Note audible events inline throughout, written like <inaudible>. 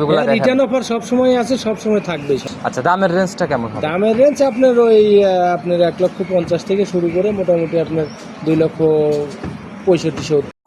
Return offer সবসময় আছে সবসময় থাকবে। আচ্ছা দামের রেঞ্জটা কেমন হবে? দামের রেঞ্জ আপনার ওই আপনার এক লক্ষ পঞ্চাশ থেকে শুরু করে মোটামুটি আপনার দুই লক্ষ পঁয়ষট্টি সত্তর।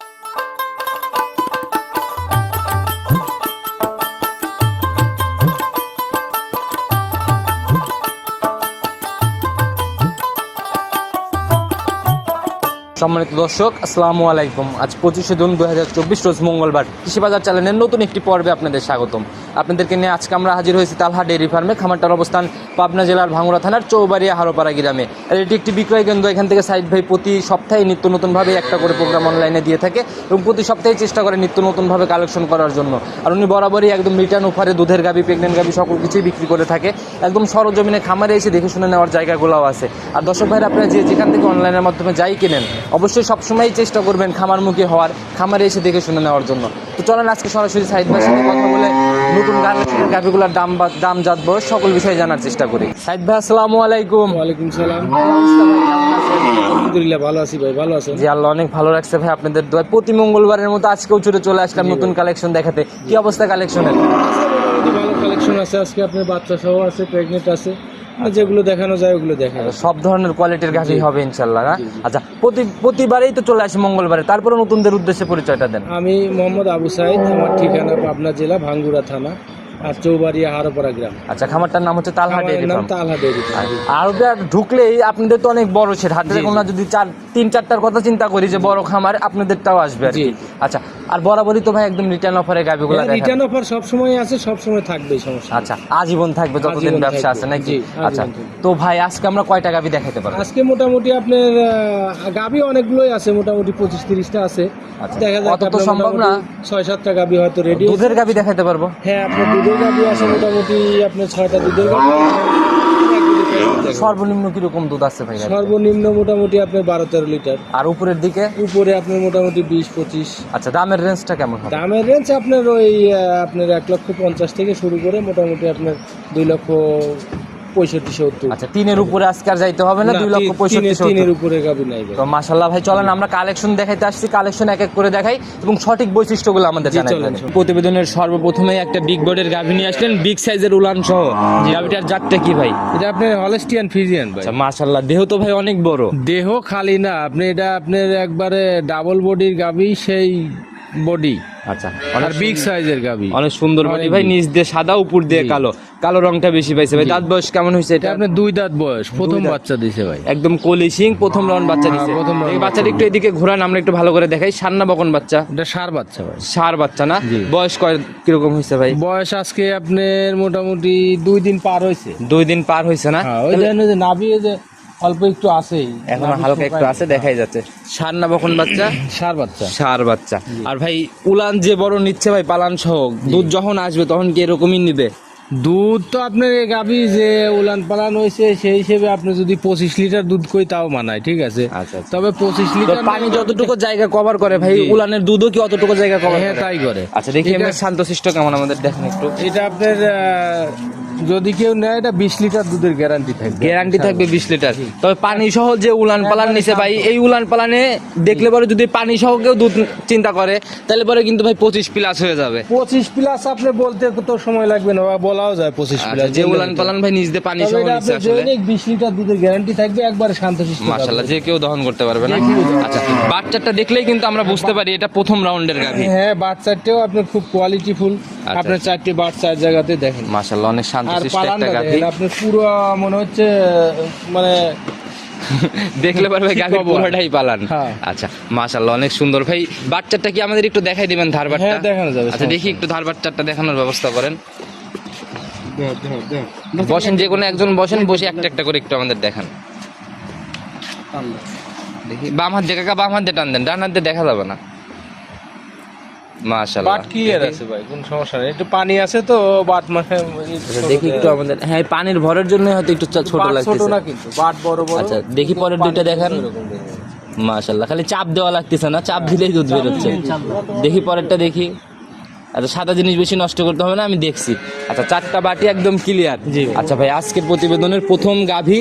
সম্মানিত দর্শক, আসসালামু আলাইকুম। আজ পঁচিশে জুন দু হাজার চব্বিশ, রোজ মঙ্গলবার। কৃষিবাজার চ্যানেলের নতুন একটি পর্বে আপনাদের স্বাগতম। আপনাদেরকে নিয়ে আজকে আমরা হাজির হয়েছি তালহা ডেয়ারি ফার্মে। খামারটার অবস্থান পাবনা জেলার ভাঙুড়া থানার চৌবাড়িয়া হারোপাড়া গ্রামে। আর এটি একটি বিক্রয় কেন্দ্র, এখান থেকে সাইড ভাই প্রতি সপ্তাহে নিত্য নতুনভাবে একটা করে প্রোগ্রাম অনলাইনে দিয়ে থাকে এবং প্রতি সপ্তাহে চেষ্টা করে নিত্য নতুনভাবে কালেকশন করার জন্য। আর উনি বরাবরই একদম রিটার্ন অফারে দুধের গাবি প্রেগনেন্ট গাবি সকল কিছুই বিক্রি করে থাকে। একদম সরজমিনে খামারে এসে দেখে শুনে নেওয়ার জায়গাগুলোও আছে। আর দর্শক ভাইরা, আপনারা যে যেখান থেকে অনলাইনের মাধ্যমে যাই কেনেন, অবশ্যই সবসময়ই চেষ্টা করবেন খামারমুখী হওয়ার, খামারে এসে দেখে শুনে নেওয়ার জন্য। তো চলেন আজকে সরাসরি সাইড ভাইয়ের সাথে কথা বলে নতুন গাভিগুলোর দাম বা দাম জাতবো সকল বিষয়ে জানার চেষ্টা করি। সাইদ ভাই আসসালামু আলাইকুম। ওয়ালাইকুম সালাম। আলহামদুলিল্লাহ ভালো আছি ভাই ভালো আছেন? জি আল্লাহ অনেক ভালো রাখছে ভাই আপনাদের দোয়া প্রতি মঙ্গলবারের মতো আজকেও ছুটে চলে আসলাম নতুন কালেকশন দেখাতে। কি অবস্থা কালেকশনের ভালো কালেকশন আছে আজকে আপনার বাচ্চা সহ আছে প্রেগনেন্ট আছে। যেগুলো দেখানো যায় ওগুলো দেখানো সব ধরনের কোয়ালিটির জি। হবে ইনশাল্লাহ না। আচ্ছা প্রতি প্রতিবারেই তো চলে আসে মঙ্গলবারে তারপরে নতুনদের উদ্দেশ্যে পরিচয়টা দেন আমি মোহাম্মদ আবু সাইদ আমার ঠিকানা পাবনা জেলা ভাঙ্গুড়া থানা আর চৌবাড়িয়া হারোপাড়া গ্রাম আচ্ছা খামারটার নাম হচ্ছে Talha dairy farm Talha dairy farm. আর ওটা ঢুকলেই আপনাদের তো অনেক বড় সেট হাতে জি, দেখুন জি। না যদি চার তিন চারটার কথা চিন্তা করি যে বড় খামার আপনাদেরটাও আসবে আর আচ্ছা আর বরাবরই তো ভাই একদম রিটার্ন অফারে দেখেন। রিটার্ন অফার সবসময় আছে সবসময় থাকবে সমস্যা আচ্ছা আজীবন থাকবে যতদিন ব্যবসা আছে নাকি? আচ্ছা তো ভাই আজকে আমরা কয়টা গাবি দেখাতে পারব? আজকে মোটামুটি আপনার গাবি অনেকগুলোই আছে মোটামুটি পঁচিশ তিরিশটা আছে। আচ্ছা। দেখা যাক অত সম্ভব না। ছয় সাতটা গাবি হয়তো রেডি দুধের গাভি দেখাতে পারব? হ্যাঁ আপনার দুধের গাবি আছে মোটামুটি আপনার ছয়টা দুধের গাবি এক দুধের প্যাকেট দেখেন। সর্বনিম্ন কীরকম দুধ আছে ভাই? সর্বনিম্ন মোটামুটি আপনার বারো তেরো লিটার। আর উপরের দিকে? উপরে আপনার মোটামুটি বিশ পঁচিশ। আচ্ছা দামের রেঞ্জটা কেমন হবে? দামের রেঞ্জ আপনার ওই আপনার এক লক্ষ পঞ্চাশ থেকে শুরু করে মোটামুটি আপনার দুই লক্ষ পঁয়ষট্টি সত্তর। আচ্ছা তিনের উপরে আজকে আর যাইতে হবে না? না, দুই লক্ষ পঁয়ষট্টি তিনের- তিনের উপরে গাবি নাই ভাই। তো মাশাল্লাহ ভাই চলেন আমরা কালেকশন দেখাইতে আসছি। কালেকশন এক এক করে দেখাই এবং সঠিক বৈশিষ্ট্যগুলো আমাদের জানাই। প্রতিবেদনের সর্বপ্রথমে একটা বিগ বোর্ডের গাভী নিয়ে আসলেন বিগ সাইজের উলান সহ। গাভীটার জাতটা কি ভাই? এটা আপনার হলেস্টিয়ান ফিজিয়ান ভাই। আচ্ছা মাশাল্লাহ দেহ তো ভাই অনেক বড়। দেহ খালি না আপনি এটা আপনার একবারে ডাবল বডির গাবি সেই বডি আচ্ছা। অনেক বিগ সাইজের গাবি অনেক সুন্দর বডি ভাই নিচ দিয়ে সাদা উপর দিয়ে কালো। কালো রংটা বেশি পাইছে ভাই। দাঁত বয়স কেমন হয়েছে এটা? আপনার দুই দাঁত বয়স। প্রথম। বাচ্চা দিছে ভাই। একদম কলি সিং প্রথম রাউন্ড বাচ্চা হ্যাঁ, দিছে। প্রথম এই বাচ্চাটা একটু এদিকে ঘোরান আমরা একটু ভালো করে দেখাই। সান্না বকন বাচ্চা? এটা সার বাচ্চা ভাই। সার বাচ্চা না? বয়স কয় কীরকম হয়েছে ভাই? বয়স আজকে আপনার মোটামুটি দুই দিন পার হয়েছে। দুই দিন পার হয়েছে না? হ্যাঁ ওই যে নাভি যে অল্প একটু আছেই। এখন হালকা একটু আছে দেখাই যাচ্ছে। সার না বকন বাচ্চা? সার বাচ্চা। সার বাচ্চা। আর ভাই উলান যে বড় নিচ্ছে ভাই পালান সহ দুধ যখন আসবে তখন কি এরকমই নিবে? দুধ তো আপনার গাবি যে উলান পালান হয়েছে সেই হিসেবে আপনি যদি পঁচিশ লিটার দুধ কই তাও মানায় ঠিক আছে? আচ্ছা, আচ্ছা। তবে পঁচিশ লিটার পানি যতটুকু জায়গা কভার করে ভাই উলানের দুধও কি অতটুকু জায়গা কভার হ্যাঁ তাই করে। আচ্ছা দেখি আমরা শান্তশিষ্ট কেমন আমাদের দেখেন একটু। এটা আপনার আহ, যদি কেউ নেয় এটা বিশ লিটার দুধের গ্যারান্টি থাকবে। গ্যারান্টি থাকবে বিশ লিটার। তবে পানি সহ যে উলান পালান নিছে ভাই এই উলান পালানে দেখলে পরে যদি পানি সহ কেউ দুধ চিন্তা করে তাহলে পরে কিন্তু ভাই পঁচিশ প্লাস হয়ে যাবে। পঁচিশ প্লাস আপনি বলতে তো সময় লাগবে না বলাও যায় পঁচিশ আচ্ছা, প্লাস যে উলান পালান ভাই নিজ পানি সহ নিচ্ছে আসলে। বিশ লিটার দুধের গ্যারান্টি থাকবে একবারে শান্তশিষ্ট মাশাল্লাহ যে কেউ দহন করতে পারবে না। আচ্ছা বাচ্চাটা দেখলেই কিন্তু আমরা বুঝতে পারি এটা প্রথম রাউন্ডের গাভী। হ্যাঁ বাচ্চাটাও আপনার খুব কোয়ালিটিফুল আচ্ছা। আপনার চারটি বাট চার জায়গাতে দেখেন। মাশাল্লাহ অনেক আর গাভী। আপনার পুরো মনে হচ্ছে মানে দেখলে <laughs> পারবে খবর। পুরোটাই পালান। হ্যাঁ। আচ্ছা মাশাল্লাহ অনেক সুন্দর। ভাই বাচ্চাটা কি আমাদের একটু দেখাই দিবেন ধারবারটা? হ্যাঁ, দেখানো যাবে, আচ্ছা দেখি একটু ধারবারটা দেখানোর ব্যবস্থা করেন। বসেন যে কোনো একজন বসেন বসে একটা একটা করে একটু আমাদের দেখান। দেখি বাম হাত দিয়ে কাকা বাম হাত দিয়ে টান দেন ডান হাত দিয়ে দেখা যাবে না। মাশাল্লাহ বাট ক্লিয়ার আছে ভাই কোনো সমস্যা নেই। একটু পানি আছে তো বাট মানে আচ্ছা, দেখি একটু আমাদের হ্যাঁ পানির ভরের জন্য হয়তো একটু ছোট বাট ছোট না কিন্তু বাট বড় বড়। আচ্ছা, দেখি পরের দুইটা দেখান। মাশাল্লাহ খালি চাপ দেওয়া লাগতেছে না চাপ দিলেই দুধ বেরোচ্ছে দেখি পরেরটা দেখি। আচ্ছা সাদা জিনিস বেশি নষ্ট করতে হবে না আমি দেখছি। আচ্ছা চারটা বাটি একদম ক্লিয়ার জি আচ্ছা ভাই আজকের প্রতিবেদনের প্রথম গাভী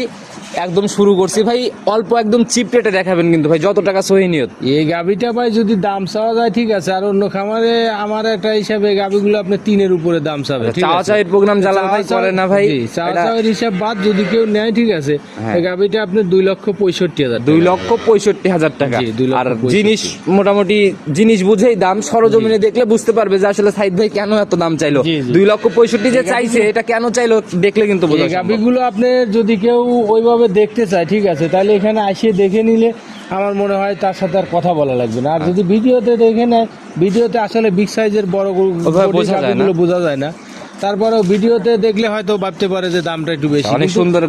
একদম শুরু করছি। ভাই অল্প একদম চিপ রেটে দেখাবেন কিন্তু ভাই যত টাকা সহি নিয়ত। এই গাভিটা ভাই যদি দাম চাওয়া যায় ঠিক আছে। আর অন্য খামারে আমার একটা হিসাবে গাভিগুলো আপনি তিনের উপরে দাম চাবে চাওয়া আছে? প্রোগ্রাম জালাল ভাই করে না ভাই। চাওয়া চাওয়ার হিসাব বাদ যদি কেউ নেয় ঠিক আছে। হ্যাঁ। এই গাভিটা আপনি দুই লক্ষ পঁয়ষট্টি হাজার দুই লক্ষ পঁয়ষট্টি হাজার টাকা। আর জিনিস মোটামুটি জিনিস বুঝেই দাম সরজমিনে দেখলে বুঝতে পারবে যে আসলে সাইদ ভাই কেন এত দাম চাইলো। দুই লক্ষ পঁয়ষট্টি যে চাইছে এটা কেন চাইলো দেখলে কিন্তু। গাভিগুলো আপনি যদি কেউ ওইভাবে দেখতে চায় ঠিক আছে তাহলে এখানে আসিয়ে দেখে নিলে আমার মনে হয় তার সাথে আর কথা বলা লাগবে না আর যদি ভিডিওতে দেখে নেয় ভিডিওতে আসলে বিগ সাইজের বড় গরু- ওভাবে বোঝা যায় না। তারপরে ভিডিওতে দেখলে হয়তো ভাবতে পারে যে দামটা একটু বেশি অনেক সুন্দর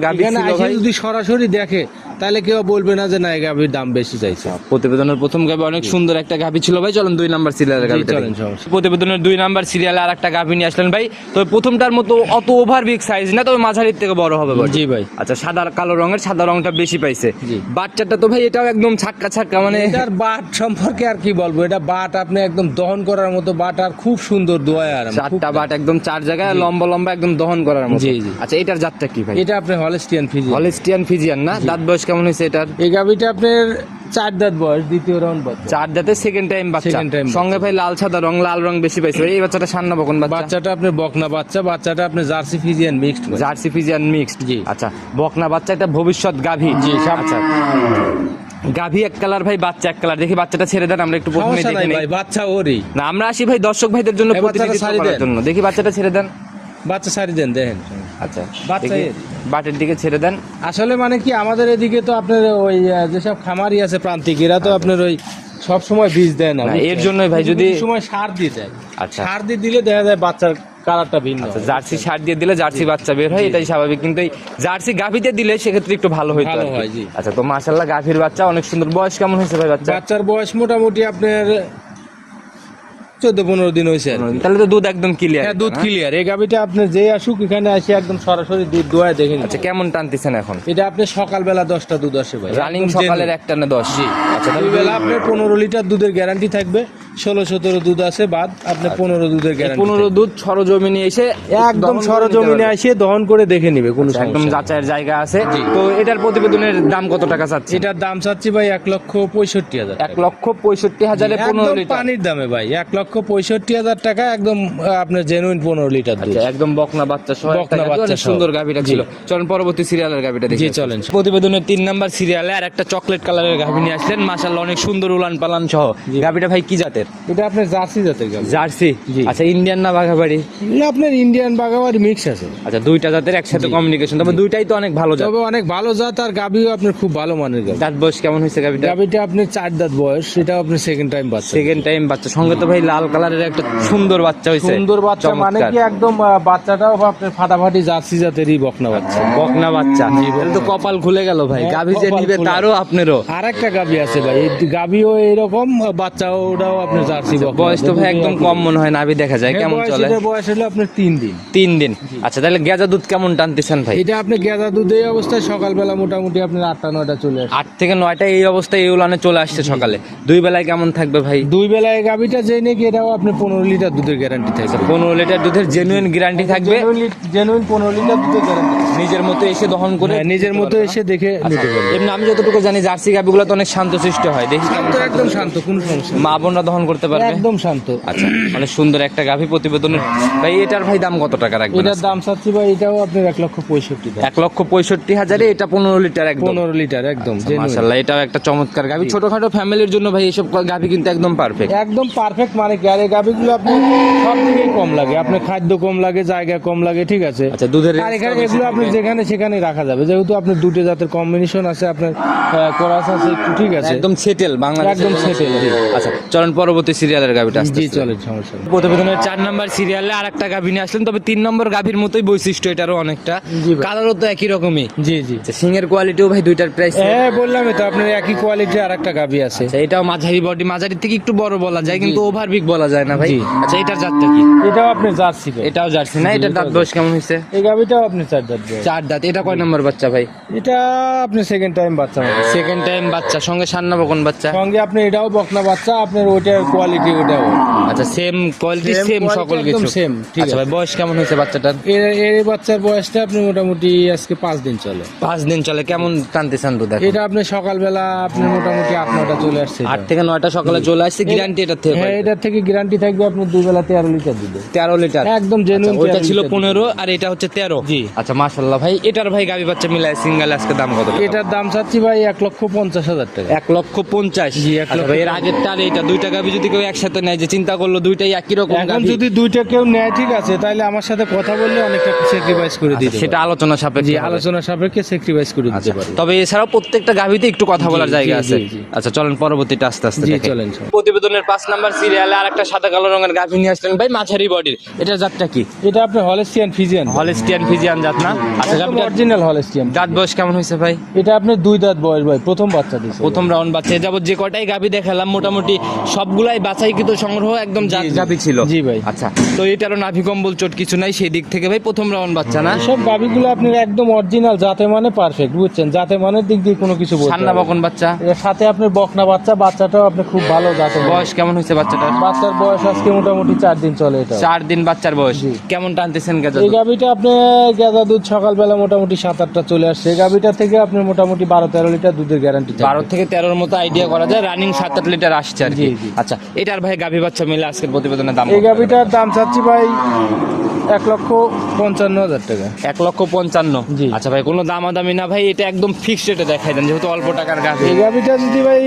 ভাই। যদি সরাসরি দেখে তাহলে কেউ বলবে না যে না এই গাভির দাম বেশি চাইছে। প্রতিবেদনের প্রথম গাভি অনেক সুন্দর একটা গাভি ছিল ভাই। চলেন দুই নাম্বার সিরিয়ালের গাভি চলেন, প্রতিবেদনের দুই নাম্বার সিরিয়ালে আর একটা গাভি নিয়ে আসলেন ভাই। তবে প্রথমটার মতো অত ওভার বিগ সাইজ না তবে মাঝারির থেকে বড় হবে। জি ভাই। আচ্ছা সাদা কালো রঙের সাদা রংটা বেশি পাইছে। জি। বাচ্চাটা তো ভাই এটাও একদম ছাক্কা ছাক্কা মানে এটার বাট সম্পর্কে আর কি বলব? এটা বাট আপনি একদম দহন করার মতো বাট আর খুব সুন্দর দোয়ায় আর চারটা বাট একদম চার জায়গায় লম্বা লম্বা একদম দহন করার মতো। জি, জি। আচ্ছা এটার জাতটা কি ভাই? এটা আপনি হলেস্টিয়ান ফিজি হলিস্টিয়ান ফিজিয়ান না? দাঁত বয়স কেমন হয়েছে এটার? এই গাভিটা আপনার চার দাঁত বয়স দ্বিতীয় রাউন্ড বাচ্চা। চার দাঁতে সেকেন্ড টাইম বাচ্চা। Second টাইম সঙ্গে ভাই লাল সাদা রং লাল রং বেশি পাইছে। ভাই এই বাচ্চাটা সান্না বকন বাচ্চা। বাচ্চাটা আপনার বকনা বাচ্চা বাচ্চাটা আপনার jersey Friesian mixed jersey Friesian mixed জি। আচ্ছা বকনা বাচ্চা এটা ভবিষ্যৎ গাভী। জি, আচ্ছা। গাভী এক কালার ভাই বাচ্চা এক কালার দেখি বাচ্চাটা ছেড়ে দেন আমরা একটু প্রথমে দেখে ভাই বাচ্চা ওরই। না আমরা আসি ভাই দর্শক ভাইদের জন্য প্রতিনিধিত্ব করার জন্য। দেখি বাচ্চাটা ছেড়ে দেন। বাচ্চা সারি দেন দেখেন। আচ্ছা। বাটের দিকে ছেড়ে দেন। আসলে মানে কি আমাদের এদিকে তো আপনার ওই যেসব খামারি আছে প্রান্তিক এরা তো আপনার ওই সব সময় বীজ দেয় না এর জন্যই ভাই যদি- সময় সার দিয়ে দেয়। আচ্ছা। সার দিয়ে দিলে দেখা যায় বাচ্চার কালারটা ভিন্ন আচ্ছা জার্সি সার দিয়ে দিলে জার্সি বাচ্চা বের হয় এটাই স্বাভাবিক কিন্তু এই জার্সি গাভীতে দিলে সেক্ষেত্রে একটু ভালো হইতো। আচ্ছা তো মাশাল্লাহ গাভীর বাচ্চা অনেক সুন্দর। বয়স কেমন হয়েছে ভাই বাচ্চা বাচ্চার বয়স মোটামুটি আপনার চোদ্দ পনেরো দিন হয়েছে তাহলে তো দুধ একদম ক্লিয়ার হ্যাঁ দুধ ক্লিয়ার এই গাভিটা আপনার যে আসুক এখানে আসে একদম সরাসরি দুধ দোয়া দেখে নিচ্ছে আচ্ছা কেমন টানতেছেন এখন? এটা আপনি সকালবেলা দশটা দুধ আসে ভাই রানিং সকালের একটা না দশ? আচ্ছা দুই বেলা আপনার পনেরো লিটার দুধের গ্যারান্টি থাকবে। ষোলো সতেরো দুধ আছে বাদ আপনার পনেরো দুধের গ্যারান্টি পনেরো দুধ সরজমিনে এসে একদম সরজমিনে। আসে দহন করে দেখে নিবে কোনো আচ্ছা, একদম যাচাইয়ের জায়গা আছে। তো এটার প্রতিবেদনের দাম কত টাকা চাচ্ছে এটার দাম চাচ্ছি ভাই এক লক্ষ পঁয়ষট্টি হাজার এক লক্ষ পঁয়ষট্টি হাজারে পনেরো লিটার। পানির দামে ভাই এক লক্ষ পঁয়ষট্টি হাজার টাকা একদম আপনার জেনুইন পনেরো লিটার দুধ। আচ্ছা একদম বকনা বাচ্চা সহ বকনা বাচ্চা সুন্দর গাভিটা ছিল। চলুন পরবর্তী সিরিয়ালের গাভিটা দেখি চলেন। প্রতিবেদনের তিন নাম্বার সিরিয়ালে আর একটা চকলেট কালারের গাভি নিয়ে আসলেন। মাশাল্লাহ অনেক সুন্দর উলান পালান সহ গাভিটা ভাই কি জাতের? এটা আপনার জার্সি জাতের গাভি। জার্সি? আচ্ছা ইন্ডিয়ান না বাঘাবাড়ি? এগুলো আপনার ইন্ডিয়ান বাগাবার মিক্স আছে। আচ্ছা দুইটা জাতের একসাথে কমিউনিকেশন তবে দুইটাই তো অনেক ভালো জাত। তবে অনেক ভালো জাত আর গাভিও আপনার খুব ভালো মানের গাভি। দাঁত বয়স কেমন হয়েছে গাভিটা গাভিটা আপনার চার দাঁত বয়স সেটা আপনার সেকেন্ড টাইম বাচ্চা। সেকেন্ড টাইম বাচ্চা। সঙ্গে তো ভাই লাল কালারের একটা সুন্দর বাচ্চা হয়েছে। সুন্দর বাচ্চা মানে কি একদম বাচ্চাটাও আপনার ফাটাফাটি জার্সি জাতেরই বকনা বাচ্চা। বকনা বাচ্চা। তো কপাল খুলে গেল ভাই। হ্যাঁ, গাভি যে নিবে তারও আপনারও। আর একটা গাভি আছে ভাই। গাভিও এরকম বাচ্চা ওটাও আপনার জার্সি বকনা বয়স তো একদম কম মনে হয় নাভি দেখা যায়। হ্যাঁ, কেমন চলে? বয়স হলো আপনার তিন দিন। তিন দিন। আচ্ছা তাহলে গেজা দুধ কেমন টানতেছেন ভাই? এটা আপনি গেঁদা দুধ এই অবস্থায় সকালবেলা মোটামুটি আপনার আটটা নয়টা চলে আসে। আট থেকে নয়টা এই অবস্থায় এই উলানে চলে আসছে সকালে। দুই বেলায় কেমন থাকবে ভাই? দুই বেলায় গাভিটা যে নাকি এটাও আপনি পনেরো লিটার দুধের গ্যারান্টি থাকবে। পনেরো লিটার দুধের জেনুইন গ্যারান্টি থাকবে? জেনুইন পনেরো লিটার দুধের গ্যারান্টি নিজের মতো এসে দহন করে হ্যাঁ, নিজের মতো এসে দেখে নিতে পারবে। এমনি আমি যতটুকু জানি জার্সি গাভিগুলো তো অনেক শান্ত সৃষ্ট হয়। দেখি একদম শান্ত কোনো সমস্যা মা বোনরা দহন করতে পারবে? একদম শান্ত। আচ্ছা অনেক সুন্দর একটা গাভি প্রতিবেদনের ভাই এটার ভাই দাম কত টাকা রাখবেন এটার দাম চাচ্ছি ভাই এটাও আপনার এক লক্ষ পঁয়ষট্টি টাকা এক লক্ষ পঁয়ষট্টি হাজারে এটা পনেরো লিটার একদম। পনেরো লিটার একদম genuine। মাশাল্লাহ এটাও একটা চমৎকার গাভি। ছোটখাটো ফ্যামিলির জন্য ভাই এসব গাভি কিন্তু একদম পারফেক্ট একদম পারফেক্ট মানে কি আর এই গাভিগুলো আপনি সব দিকেই কম লাগে। আপনার খাদ্য কম লাগে জায়গা কম লাগে ঠিক আছে? আচ্ছা দুধের আর এখানে এগুলো আপনি যেখানে সেখানে রাখা যাবে। যেহেতু আপনার দুটো জাতের কম্বিনেশন আছে আপনার কোরাস আছে ঠিক আছে। একদম সেটেল বাংলাদেশ একদম জি। আচ্ছা চলেন পরবর্তী সিরিয়ালের গাভিটা জি। চলেন সমস্যা প্রতিবেদনের চার নম্বর সিরিয়ালে আর একটা গাভি নিয়ে আসলেন তবে তিন নম্বর গাভির মতোই বৈশিষ্ট্য এটারও অনেকটা। কালারও তো একই রকমই। জি জি। আচ্ছা সিংয়ের কোয়ালিটিও ভাই দুইটার প্রাইস হ্যাঁ বললাম তো আপনার একই কোয়ালিটি আর একটা গাভি আছে। আচ্ছা এটাও মাঝারি বডি মাঝারি থেকে একটু বড় বলা যায় কিন্তু ওভার বিগ বলা যায় না ভাই। আচ্ছা এটার জাতটা কি? এটাও আপনার জার্সি। এটাও জার্সি না এটার দাঁত বয়স কেমন হয়েছে? এই গাভিটাও আপনি চার দাঁত। চার দাঁত এটা কয় নম্বর বাচ্চা ভাই? এটা আপনি সেকেন্ড টাইম বাচ্চা। সেকেন্ড টাইম বাচ্চা সঙ্গে সান্না বকন বাচ্চা? সঙ্গে আপনি এটাও বকনা বাচ্চা আপনার ওইটার কোয়ালিটি ওটাও আচ্ছা সেম কোয়ালিটি সেম সকল কিছু? ঠিক আচ্ছা আছে। ভাই বয়স কেমন হয়েছে বাচ্চাটার? এর এর বাচ্চার বয়সটা আপনি মোটামুটি আজকে পাঁচ দিন চলে। পাঁচ দিন চলে কেমন টানতেছেন তো দেখো। এটা আপনি সকালবেলা আপনি মোটামুটি আট নটা চলে আসছে আট থেকে নয়টা সকালে চলে আসছে গ্যারান্টি এটার থেকে হ্যাঁ এটার থেকে গ্যারান্টি থাকবে আপনি দুই বেলা তেরো লিটার দিবে। তেরো লিটার? একদম জেনুইন ওইটা ছিল পনেরো আর এটা হচ্ছে তেরো? জি। আচ্ছা মাশাল্লাহ ভাই এটার ভাই গাবি বাচ্চা মিলায় সিঙ্গেল আজকে দাম কত এটার দাম চাচ্ছি ভাই এক লক্ষ পঞ্চাশ হাজার টাকা। এক লক্ষ পঞ্চাশ। জি, এক আচ্ছা লক্ষ এর আগেরটা আর এইটা দুইটা গাবি যদি কেউ একসাথে নেয় যে চিন্তা করল দুইটাই একই রকম এখন যদি দুইটা কেউ নেয় ঠিক আছে তাহলে আমার সাথে কথা বললে অনেকটা স্যাক্রিফাইস করে আচ্ছা, দিতে সেটা আলোচনা সাপেক্ষে আলোচনা সাপেক্ষে স্যাক্রিফাইস করে দিতে আচ্ছা, পারি। তবে এছাড়াও প্রত্যেকটা গাভিতে একটু কথা বলার জায়গা আছে। আচ্ছা চলেন পরবর্তীটা আস্তে আস্তে জি চলেন। প্রতিবেদনের পাঁচ নাম্বার সিরিয়ালে আর একটা সাদা কালো রঙের গাভি নিয়ে আসলেন ভাই মাঝারি বডির। এটার জাতটা কি? এটা আপনি হলেস্টিয়ান ফিজিয়ান হলিস্টিয়ান ফিজিয়ান জাত না? আচ্ছা অরিজিনাল হলেস্টিয়ান দাঁত বয়স কেমন হয়েছে ভাই? এটা আপনি দুই দাঁত বয়স ভাই প্রথম বাচ্চা দিছে প্রথম রাউন্ড বাচ্চা। যাবত যে কটাই গাভী দেখালাম মোটামুটি সবগুলাই বাছাইকৃত সংগ্রহ একদম জাত ছিল। জি ভাই। আচ্ছা তো এটারও নাভি কম্বল চোট কিছু নাই সেই দিক থেকে ভাই প্রথম রাউন্ড বাচ্চা না? সব গাবিগুলো আপনার একদম অরিজিনাল জাতে মানে পারফেক্ট বুঝছেন? জাতে মানের দিক দিয়ে কোনো কিছু ঠান্ডা বকন বাচ্চা? এর সাথে আপনার বকনা বাচ্চা বাচ্চাটাও আপনি খুব ভালো জাতে বয়স কেমন হয়েছে বাচ্চাটার? বাচ্চার বয়স আজকে মোটামুটি চার দিন চলে এটা। চার দিন বাচ্চার বয়স। কেমন টানতেছেন গেছে এই গাবিটা আপনি গেদা দুধ সকালবেলা মোটামুটি সাত আটটা চলে আসছে। এই গাবিটা থেকে আপনার মোটামুটি বারো তেরো লিটার দুধের গ্যারান্টি বারো থেকে তেরোর মতো আইডিয়া করা যায় রানিং সাত আট লিটার আসছে আর কি। আচ্ছা এটার ভাই গাভী বাচ্চা মিলে আজকের প্রতিবেদনের দাম এই গাভিটার দাম চাচ্ছি ভাই এক লক্ষ পঞ্চান্ন হাজার টাকা। এক লক্ষ পঞ্চান্ন। আচ্ছা ভাই কোনো দামাদামি না ভাই এটা একদম ফিক্সড রেটে দেখাই দেন যেহেতু অল্প টাকার গাভী। এই গাবিটা যদি ভাই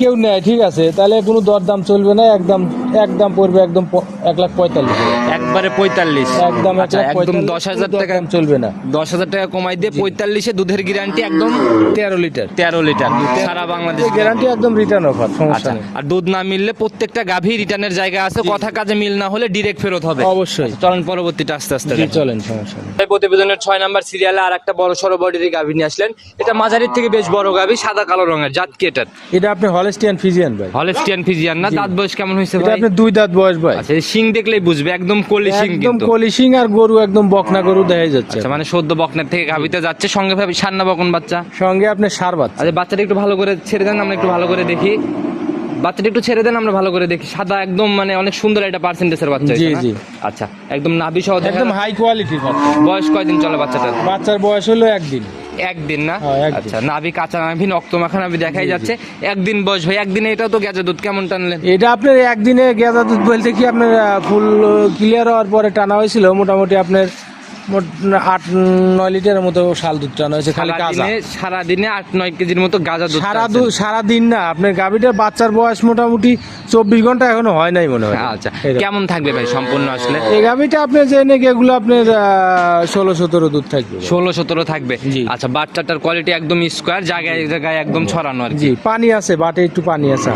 কেউ নেয় ঠিক আছে তাহলে কোনো দরদাম চলবে না একদম একদম পড়বে একদম এক লাখ পঁয়তাল্লিশ। একবারে পঁয়তাল্লিশ। একদম এক আচ্ছা একদম দশ হাজার টাকা চলবে না। দশ হাজার টাকা কমাই দিয়ে পঁয়তাল্লিশে দুধের গ্যারান্টি একদম তেরো লিটার। তেরো লিটার। সারা বাংলাদেশ। গ্যারান্টি একদম রিটার্ন অফার সমস্যা আচ্ছা নেই। আর দুধ না মিললে প্রত্যেকটা গাভী রিটার্নের জায়গা আছে কথা কাজে মিল না হলে ডিরেক্ট ফেরত হবে। অবশ্যই। চলেন পরবর্তীটা আস্তে আস্তে। চলেন সমস্যা নেই। প্রতিবেদনের ছয় নাম্বার সিরিয়ালে আর একটা বড় সড়ো বডির গাভী নিয়ে আসলেন। এটা মাঝারির থেকে বেশ বড় গাভী সাদা কালো রঙের জাত কি এটার? এটা আপনি হলেস্টিয়ান ফিজিয়ান ভাই। হলেস্টিয়ান ফিজিয়ান না? দাঁত বয়স কেমন হয়েছে এটা ভাই? আপনি দুই দাঁত বয়স ভাই। আচ্ছা শিং দেখলেই বুঝবে একদম কলি শিং একদম কিন্তু। কলিশিং আর গরু একদম বকনা গরু দেখা যাচ্ছে। আচ্ছা মানে সদ্য বকনের থেকে গাভীতে যাচ্ছে সঙ্গে ভাবে সান্না বকন বাচ্চা। সঙ্গে আপনি সার বাচ্চা। আচ্ছা বাচ্চাটা একটু ভালো করে ছেড়ে দেন আমরা একটু ভালো করে দেখি। বাচ্চাটা একটু ছেড়ে দেন আমরা ভালো করে দেখি। সাদা একদম মানে অনেক সুন্দর একটা পার্সেন্টেজের বাচ্চা জি, জি। আচ্ছা একদম নাভি সহ একদম হাই কোয়ালিটির বাচ্চা। বয়স কয়দিন চলে বাচ্চাটার? বাচ্চার বয়স হলো একদিন। একদিন না? হ্যাঁ, আচ্ছা নাভি কাঁচা নাভি রক্ত মাখা নাভি দেখাই যাচ্ছে। একদিন বয়স ভাই একদিনে এটাও তো গেজা দুধ কেমন টানলেন? এটা আপনার একদিনে গেঁদা দুধ বলতে কি আপনার ফুল ক্লিয়ার হওয়ার পরে টানা হয়েছিল মোটামুটি আপনার মোট- আট নয় লিটারের মতো শাল দুধ টানা হয়েছে খালি সারাদিনে সারাদিনে আট নয় কেজির মতো গাজা দুধ সারা টানছেন। দুধ সারা না আপনার গাভীটার বাচ্চার বয়স মোটামুটি চব্বিশ ঘণ্টা এখনও হয় নাই মনে হয়। আচ্ছা কেমন থাকবে ভাই সম্পূর্ণ আসলে? এই গাভীটা আপনি আপনার ষোলো সতেরো দুধ থাকবে। ষোলো সতেরো থাকবে? আচ্ছা বাচ্চাটার কোয়ালিটি একদম স্কোয়ার জায়গায় জায়গায় একদম ছড়ানো আর কি। জি পানি আছে বাটে একটু পানি আছে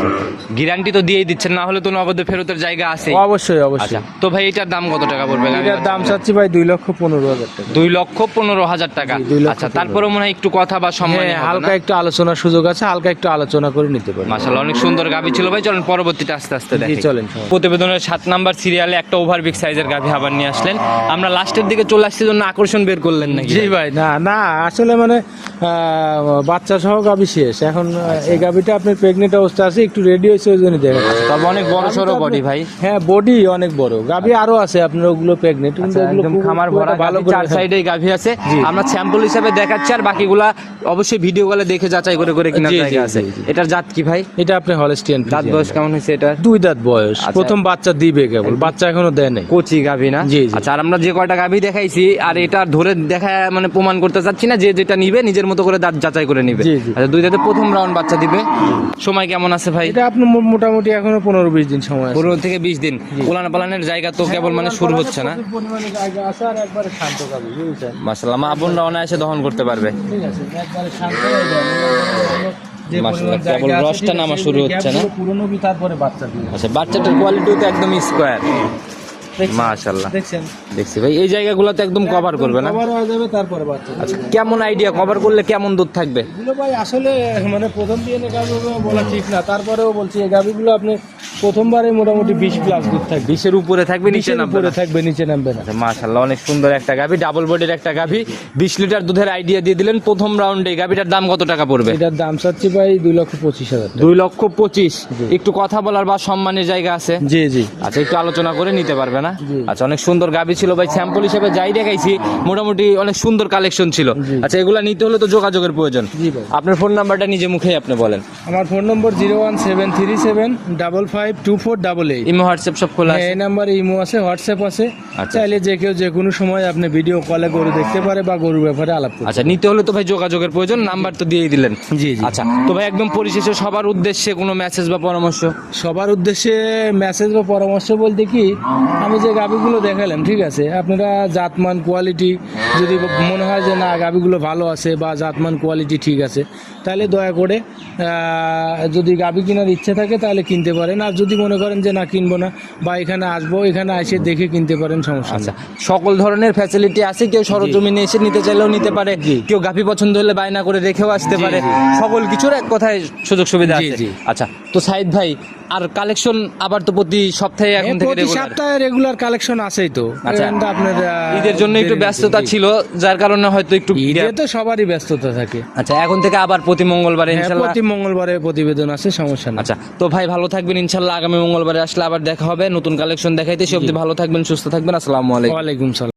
গ্যারান্টি তো দিয়েই দিচ্ছেন না হলে তো নগদ ফেরতের জায়গা আছে অবশ্যই আচ্ছা অবশ্যই তো ভাই এটার দাম কত টাকা পড়বে? এটার দাম চাচ্ছি ভাই দুই লক্ষ পনেরো হাজার টাকা। দুই লক্ষ পনেরো হাজার টাকা। জি, দুই লক্ষ আচ্ছা তারপরে মনে হয় একটু কথা বা সম্মান হালকা একটু আলোচনার সুযোগ আছে হালকা একটু আলোচনা করে নিতে পারি মাশাআল্লাহ অনেক সুন্দর গাভী ছিল ভাই চলেন পরবর্তীতে আস্তে আস্তে দেখি। চলেন। প্রতিবেদনের সাত নাম্বার সিরিয়ালে একটা ওভার বিগ সাইজের গাভী আবার নিয়ে আসলেন। আমরা লাস্টের দিকে চলে আসছি জন্য আকর্ষণ বের করলেন নাকি জি ভাই? না না আসলে মানে আহ, বাচ্চা সহ গাভী শেষ। এখন এই গাভীটা আপনার প্রেগনেন্ট অবস্থা আছে একটু রেডি হয়েছে ওই জন্য দেখা তবে অনেক বড় সড়ো বডি ভাই। হ্যাঁ বডি অনেক বড়। গাভী আরও আছে আপনার ওগুলো প্রেগনেন্ট কিন্তু আচ্ছা, ওগুলো খামার ভরা ভালো চার সাইডে গাভী আছে। আমরা স্যাম্পল হিসাবে দেখাচ্ছি আর বাকিগুলা অবশ্যই ভিডিও কলে দেখে যাচাই করে করে কিনা জায়গা আছে। এটার জাত কি ভাই? এটা আপনি হলস্টিয়ান দাঁত বয়স কেমন হয়েছে এটার? দুই দাঁত বয়স। আচ্ছা। প্রথম বাচ্চা দিবে কেবল বাচ্চা এখনও দেয় নাই। কোচি গাভী না। আচ্ছা আর আমরা যে কয়টা গাভী দেখাইছি আর এটা ধরে দেখা মানে প্রমাণ করতে চাচ্ছি না যে যেটা নিবে নিজের মতো করে দাঁত যাচাই করে নিবে। আচ্ছা দুই দাঁতে প্রথম রাউন্ড বাচ্চা দিবে। সময় কেমন আছে ভাই? এটা আপনার মো- মোটামুটি এখনও পনেরো বিশ দিন সময় পনেরো থেকে বিশ দিন। উলান পালানের জায়গা তো কেবল মানে শুরু হচ্ছে না। শান্ত পাবে বুঝেছেন? মাসাল্লাহ মা বোনরা অনায়াসে দহন করতে পারবে। ঠিক আছে একবারে শান্ত হয়ে যাবে মাশাআল্লাহ, কেবল রসটা নামা শুরু হচ্ছে না? কি তারপরে বাচ্চা আচ্ছা বাচ্চাটার কোয়ালিটিও তো একদম স্কোয়ার দেখছেন? দেখছি ভাই এই জায়গাগুলোতে একদম কভার করবে না? কভার হয়ে যাবে তারপরে বাচ্চা আচ্ছা কেমন আইডিয়া কভার করলে কেমন দুধ থাকবে? এগুলো ভাই আসলে মানে প্রথম দিয়ে বলা ঠিক না। তারপরেও বলছি এই আপনি প্রথমবারে মোটামুটি বিশ প্লাস দুধ থাকবে। বিশের উপরে থাকবে নিচে নিচের নামবে উপরে থাকবে নিচে নামবে না। আচ্ছা অনেক সুন্দর একটা গাভি ডাবল বডির একটা গাভি বিশ লিটার দুধের আইডিয়া দিয়ে দিলেন প্রথম রাউন্ডে গাভিটার দাম কত টাকা পড়বে? এটার দাম চাচ্ছি ভাই দুই লক্ষ পঁচিশ হাজার টাকা। দুই লক্ষ পঁচিশ। জি। একটু কথা বলার বা সম্মানের জায়গা আছে? জি জি। আচ্ছা একটু আলোচনা করে নিতে পারবে না? আচ্ছা অনেক সুন্দর গাভি ছিল ভাই স্যাম্পল হিসেবে যাই দেখাইছি মোটামুটি অনেক সুন্দর কালেকশন ছিল। আচ্ছা এগুলা নিতে হলে তো যোগাযোগের প্রয়োজন। আপনার ফোন নাম্বারটা নিজে মুখেই আপনি বলেন। আমার phone number zero one seven three seven double five two four double eight. Imo WhatsApp সব খোলা এই নাম্বারে ইমো আছে হোয়াটসঅ্যাপ আছে। আচ্ছা। চাইলে যে কেউ যে কোনো সময় আপনি ভিডিও কলে গরু দেখতে পারে বা গরুর ব্যাপারে আলাপ করতে আচ্ছা নিতে হলে তো ভাই যোগাযোগের প্রয়োজন নাম্বার তো দিয়েই দিলেন। জি জি। আচ্ছা তো ভাই একদম পরিশেষে সবার উদ্দেশ্যে কোনো মেসেজ বা পরামর্শ? সবার উদ্দেশ্যে মেসেজ বা পরামর্শ বলতে কি আমি যে গাবিগুলো দেখালাম ঠিক আছে? আপনারা জাতমান কোয়ালিটি যদি মনে হয় যে না গাবিগুলো ভালো আছে বা জাতমান কোয়ালিটি ঠিক আছে তাহলে দয়া করে যদি গাবি কেনার ইচ্ছে থাকে তাহলে কিনতে পারেন। আর যদি মনে করেন যে না কিনবো না বা এখানে আসব এখানে এসে দেখে কিনতে পারেন সমস্যা আচ্ছা সকল ধরনের ফ্যাসিলিটি আছে কেউ সরজমিনে এসে নিতে চাইলেও নিতে পারে। কেউ গাভি পছন্দ হলে বায়না করে রেখেও আসতে পারে। সকল কিছুর এক কথায় সুযোগ সুবিধা আছে। আচ্ছা তো সাইদ ভাই আর কালেকশন আবার তো প্রতি সপ্তাহে এখন হ্যাঁ, থেকে প্রতি সপ্তাহে রেগুলার কালেকশন আছেই তো। আচ্ছা। আপনার ঈদের জন্য একটু ব্যস্ততা ছিল যার কারণে হয়তো একটু ঈদে তো সবারই ব্যস্ততা থাকে। আচ্ছা এখন থেকে আবার প্রতি মঙ্গলবারে হ্যাঁ, ইনশাল্লাহ? প্রতি মঙ্গলবারে প্রতিবেদন আছে সমস্যা নেই। আচ্ছা তো ভাই ভালো থাকবেন ইনশাল্লাহ আগামী মঙ্গলবারে আসলে আবার দেখা হবে। নতুন কালেকশন দেখাইতে সে অবধি ভালো থাকবেন সুস্থ থাকবেন। আসসালামু আলাইকুম। ওয়ালাইকুম সালাম।